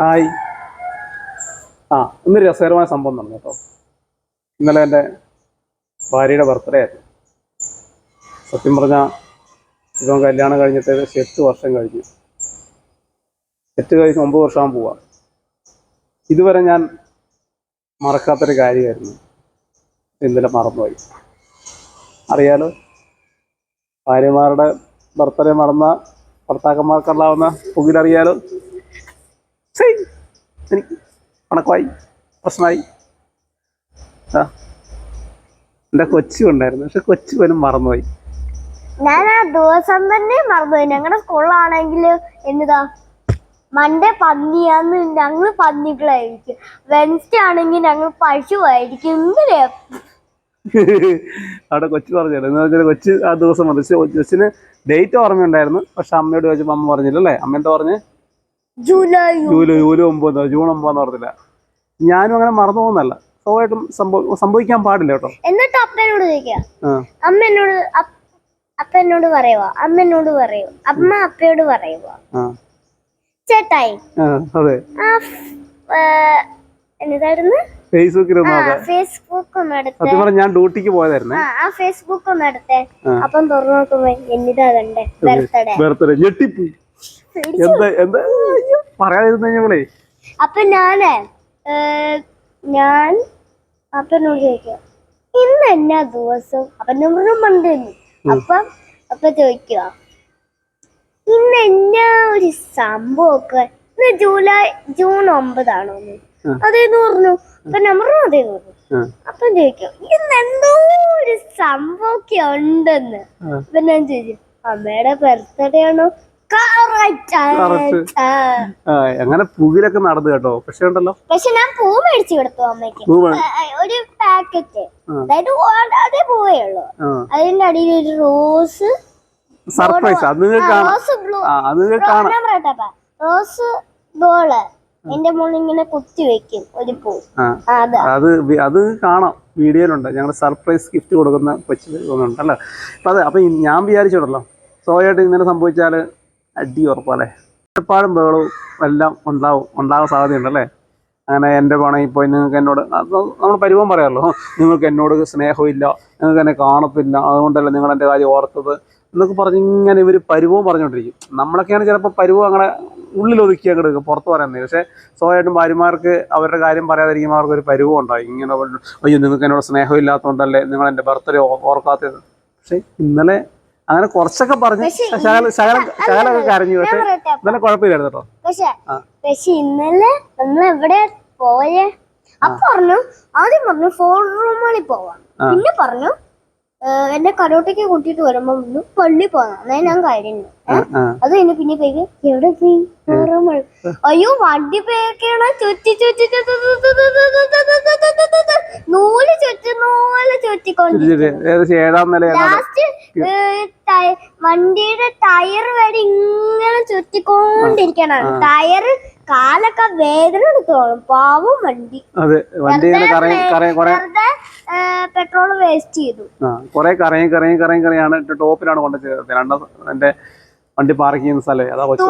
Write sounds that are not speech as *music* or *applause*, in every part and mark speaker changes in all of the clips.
Speaker 1: Hi. ആ ഇന്നൊരു രസകരമായ സംഭവം നടന്നു കേട്ടോ. ഇന്നലെ എന്റെ ഭാര്യയുടെ ബർത്ത്ഡേ ആയിരുന്നു. സത്യം പറഞ്ഞാൽ ഇപ്പം കല്യാണം കഴിഞ്ഞിട്ട് ഏകദേശം എട്ട് വർഷം കഴിഞ്ഞു. എട്ട് കഴിഞ്ഞ് ഒമ്പത് വർഷമാകാൻ പോവാം. ഇതുവരെ ഞാൻ മറക്കാത്തൊരു കാര്യമായിരുന്നു. ഇന്നലെ മറന്നുപോയി. അറിയാലോ ഭാര്യമാരുടെ ബർത്ത്ഡേ മറന്ന ഭർത്താക്കന്മാർക്കുണ്ടാവുന്ന പുകിലറിയാലോ. ശരി എനിക്ക് പണക്കമായി പ്രശ്നമായി. ആ എന്റെ കൊച്ചു ഉണ്ടായിരുന്നു. പക്ഷെ കൊച്ചു പോലും മറന്നുപോയി.
Speaker 2: ഞാൻ ആ ദിവസം തന്നെ മറന്നുപോയി. ഞങ്ങളുടെ സ്കൂളിലാണെങ്കിൽ എന്നതാ മൺഡേ പന്നിയാന്ന് ഞങ്ങൾ പന്നികളായിരിക്കും. വെൻസ്ഡേ ആണെങ്കിൽ ഞങ്ങൾ പശുവായിരിക്കും. ഇങ്ങനെ *laughs*
Speaker 1: അവിടെ കൊച്ചു പറഞ്ഞല്ലോ? എന്ന് വെച്ചാൽ കൊച്ചു ആ ദിവസം പക്ഷെ കൊച്ചിന് ഡേറ്റ് ഓർമ്മയുണ്ടായിരുന്നു. പക്ഷെ അമ്മയോട് ചോദിച്ചപ്പോൾ അമ്മ പറഞ്ഞില്ലല്ലേ? അമ്മ എന്താ പറഞ്ഞ്?
Speaker 2: ജൂലൈ
Speaker 1: ജൂലൈ ജൂലൈ ഒമ്പത് ജൂൺ ഒമ്പതെന്ന് പറഞ്ഞില്ല ഞാനും അങ്ങനെ മറന്നു പോകുന്നല്ല സ്വാഭാവികമായിട്ടും സംഭവം സംഭവിക്കാൻ പാടില്ല കേട്ടോ.
Speaker 2: എന്നിട്ട് അപ്പനോട് അമ്മ എന്നോട് അപ്പ- എന്നോട് പറയുവാ. അമ്മ എന്നോട് പറയൂ. അമ്മ അപ്പയോട് പറയുവാ. ചേട്ടായി.
Speaker 1: അതെ.
Speaker 2: എന്നതായിരുന്നു
Speaker 1: ഫേസ്ബുക്കിൽ
Speaker 2: ഫേസ്ബുക്ക് ഒന്ന് എടുത്തേ.
Speaker 1: ഞാൻ ഡ്യൂട്ടിക്ക് പോയതായിരുന്നു.
Speaker 2: ആ ഫേസ്ബുക്ക് ഒന്ന് എടുത്തേ. അപ്പം തുറന്നു നോക്കുമ്പോ എന്നിതാ കണ്ടേ ബർത്ത്ഡേ.
Speaker 1: ബർത്ത്ഡേ. ഞെട്ടിപ്പോയി. എന്താ എന്താ? പറയാതിരുന്ന ഞങ്ങളെ.
Speaker 2: അപ്പൊ ഞാനേ ഞാൻ അപ്പനോട് ചോദിക്കാം. ഇന്ന് എന്നാ ദിവസം? അപ്പന്റെ പറഞ്ഞു മണ്ടെന്ന് അപ്പൊ അപ്പൊ ചോദിക്കുക. ഇന്ന് എന്നാ ഒരു സംഭവമൊക്കെ? ഇന്ന് ജൂലൈ ജൂൺ ഒമ്പതാണോ അതേന്ന് പറഞ്ഞു. അപ്പൊ നമ്പർ അതേന്ന് പറഞ്ഞു.
Speaker 1: അപ്പൊ
Speaker 2: അപ്പം ചോദിക്കും ഇന്ന് എന്തോ ഒരു സംഭവമൊക്കെ ഉണ്ടെന്ന്? അപ്പൊ ഞാൻ ചോദിച്ചു അമ്മയുടെ ബർത്ത്ഡേ ആണോ?
Speaker 1: അങ്ങനെ പൂവിലൊക്കെ നടന്നു കേട്ടോ. പക്ഷെ ഉണ്ടല്ലോ?
Speaker 2: പക്ഷെ ഞാൻ പൂ മേടിച്ചു കൊടുത്തു അമ്മയ്ക്ക്. ഒരു പാക്കറ്റ്. അതായത് അതേ പൂവേ ഉള്ളൂ. അതിന്റെ അടിയിൽ ഒരു റോസ്
Speaker 1: സർപ്രൈസ്. അത്
Speaker 2: റോസ് ബോൾ. എന്റെ മോളിൽ ഇങ്ങനെ കുത്തി വെക്കും ഒരു പൂ. അത്.
Speaker 1: അത് കാണാം. വീഡിയോയിലുണ്ട്. ഞങ്ങൾ സർപ്രൈസ് ഗിഫ്റ്റ് കൊടുക്കുന്ന കൊച്ചു തോന്നുന്നുണ്ട് അല്ലേ? അപ്പൊ അത് അപ്പൊ ഞാൻ വിചാരിച്ചോടല്ലോ സോയായിട്ട് ഇങ്ങനെ സംഭവിച്ചാൽ അടി ഉറപ്പല്ലേ എപ്പാടും ബഹളവും എല്ലാം ഉണ്ടാവും ഉണ്ടാവാൻ സാധ്യതയുണ്ടല്ലേ അങ്ങനെ എന്റെ പണയിൽ പോയി നിങ്ങൾക്ക് എന്നോട് നമ്മൾ പരിവം പറയാമല്ലോ. നിങ്ങൾക്ക് എന്നോട് സ്നേഹമില്ല നിങ്ങൾക്ക് എന്നെ കാണത്തില്ല അതുകൊണ്ടല്ല നിങ്ങൾ എന്റെ കാര്യം ഓർത്തത് എന്നൊക്കെ പറഞ്ഞ് ഇങ്ങനെ ഇവർ പരിവവും പറഞ്ഞുകൊണ്ടിരിക്കും. നമ്മളൊക്കെയാണ് ചിലപ്പോൾ പരിവം അങ്ങനെ ഉള്ളിൽ ഒതുക്കി അങ്ങോട്ട് എടുക്കും പുറത്ത് പറയുന്നത് പക്ഷേ സ്വാഭാവികമായിട്ടും ഭാര്യമാർക്ക് അവരുടെ കാര്യം പറയാതിരിക്കുമ്പോൾ അവർക്ക് ഒരു പരിവം ഉണ്ടായി ഇങ്ങനെ അയ്യോ നിങ്ങൾക്ക് എന്നോട് സ്നേഹമില്ലാത്തതുകൊണ്ടല്ലേ നിങ്ങൾ എന്റെ ബർത്ത്ഡേ ഓർക്കാത്തത്? പക്ഷേ ഇന്നലെ അങ്ങനെ കുറച്ചൊക്കെ പറഞ്ഞു ശകലം കരഞ്ഞു പക്ഷെ ഇന്നലെ കുഴപ്പമില്ലായിരുന്നു കേട്ടോ
Speaker 2: ഇന്നലെ പോയേ പറഞ്ഞു ആദ്യം പറഞ്ഞു ഫോൺ റൂമുകളിൽ പോവാം പിന്നെ പറഞ്ഞു എന്നെ കരോട്ടയ്ക്ക് കൂട്ടിട്ട് വരുമ്പോ പറഞ്ഞു പള്ളി പോകാം അതായത് ഞാൻ കഴിഞ്ഞു അത് കഴിഞ്ഞ് പിന്നെ പേര് എവിടെ അയ്യോ വണ്ടി പേക്കണ ചുറ്റി ചുറ്റി നൂൽ ചുറ്റി നൂൽ ചുറ്റിക്കൊണ്ട് ലാസ്റ്റ് വണ്ടിയുടെ ടയർ വരെ ഇങ്ങനെ ചുറ്റിക്കൊണ്ടിരിക്കണം. ടയർ കാലൊക്കെ വേദന എടുത്തോളും. പാവം വണ്ടി.
Speaker 1: അതെ വണ്ടി
Speaker 2: പെട്രോൾ വേസ്റ്റ് ചെയ്തു.
Speaker 1: കൊറേ കുറെ കറയും കറയും കറിയാണ് ടോപ്പിലാണ് കൊണ്ടുവച്ചത് രണ്ടാം വണ്ടി പാർക്ക് ചെയ്യുന്ന സ്ഥലം. അതാ കൊച്ചു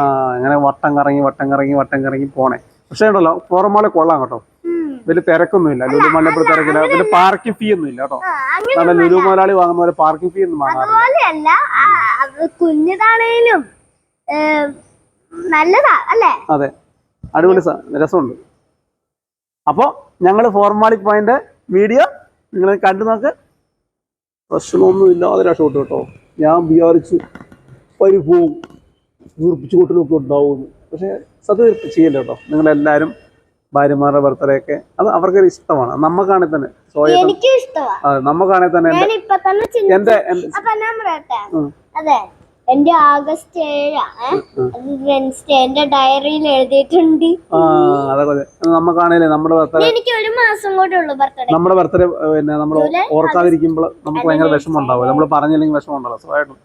Speaker 1: ആ അങ്ങനെ വട്ടം കറങ്ങി വട്ടം കറങ്ങി വട്ടം കറങ്ങി പോണേ. പക്ഷേ ഉണ്ടല്ലോ പുറമോലെ കൊള്ളാം കേട്ടോ. വലിയ തിരക്കൊന്നുമില്ല. ലുലു മലപ്പുറം തിരക്കില്ല. പിന്നെ പാർക്കിംഗ് ഫീ ഒന്നും ഇല്ല കേട്ടോ. കാരണം ലുലു മുതലാളി വാങ്ങുന്ന പോലെ പാർക്കിംഗ് ഫീ ഒന്നും വാങ്ങാറില്ല.
Speaker 2: കുഞ്ഞതാണേലും നല്ലതാ അല്ലേ?
Speaker 1: അതെ. അടിപൊളി രസമുണ്ട്. അപ്പോൾ ഞങ്ങൾ ഫോർമാലിക് പോയിന്റ് വീഡിയോ നിങ്ങൾ കണ്ടു നോക്ക്. പ്രശ്നമൊന്നും ഇല്ലാതെ രക്ഷപ്പെട്ടു കേട്ടോ. ഞാൻ വിചാരിച്ചു പരിഭവവും വീർപ്പിച്ചു കൂട്ടലൊക്കെ ഉണ്ടാവുമെന്ന്. പക്ഷേ സത്യം ചെയ്യില്ല കേട്ടോ. നിങ്ങളെല്ലാവരും ഭാര്യമാരുടെ ബർത്ത്ഡേ ഒക്കെ. അത് അവർക്കൊരു ഇഷ്ടമാണ്. നമുക്കാണെങ്കിൽ തന്നെ സ്വയം നമുക്കാണെങ്കിൽ തന്നെ എന്റെ.
Speaker 2: അതെ എന്റെ ആഗസ്റ്റ് ഏഴാണ്. ഡയറിയിൽ എഴുതിയിട്ടുണ്ട്.
Speaker 1: അതെ. നമുക്കാണേലേ നമ്മുടെ ബർത്ത്ഡേ
Speaker 2: എനിക്ക് ഒരു മാസം കൂടെ ഉള്ളു ബർത്ത്ഡേ
Speaker 1: നമ്മുടെ ബർത്ത്ഡേ പിന്നെ നമ്മൾ ഓർക്കാതിരിക്കുമ്പോൾ നമുക്ക് ഭയങ്കര വിഷമം ഉണ്ടാവും നമ്മൾ പറഞ്ഞില്ലെങ്കിൽ വിഷമം ഉണ്ടാവും സ്വയമായിട്ടും.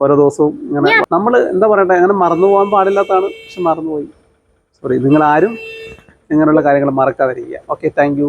Speaker 1: ഓരോ ദിവസവും ഇങ്ങനെ നമ്മൾ എന്താ പറയട്ടെ അങ്ങനെ മറന്നു പോകാൻ പാടില്ലാത്തതാണ് പക്ഷെ മറന്നുപോയി. സോറി നിങ്ങൾ ആരും ഇങ്ങനെയുള്ള കാര്യങ്ങൾ മറക്കാതിരിക്കുക. Okay thank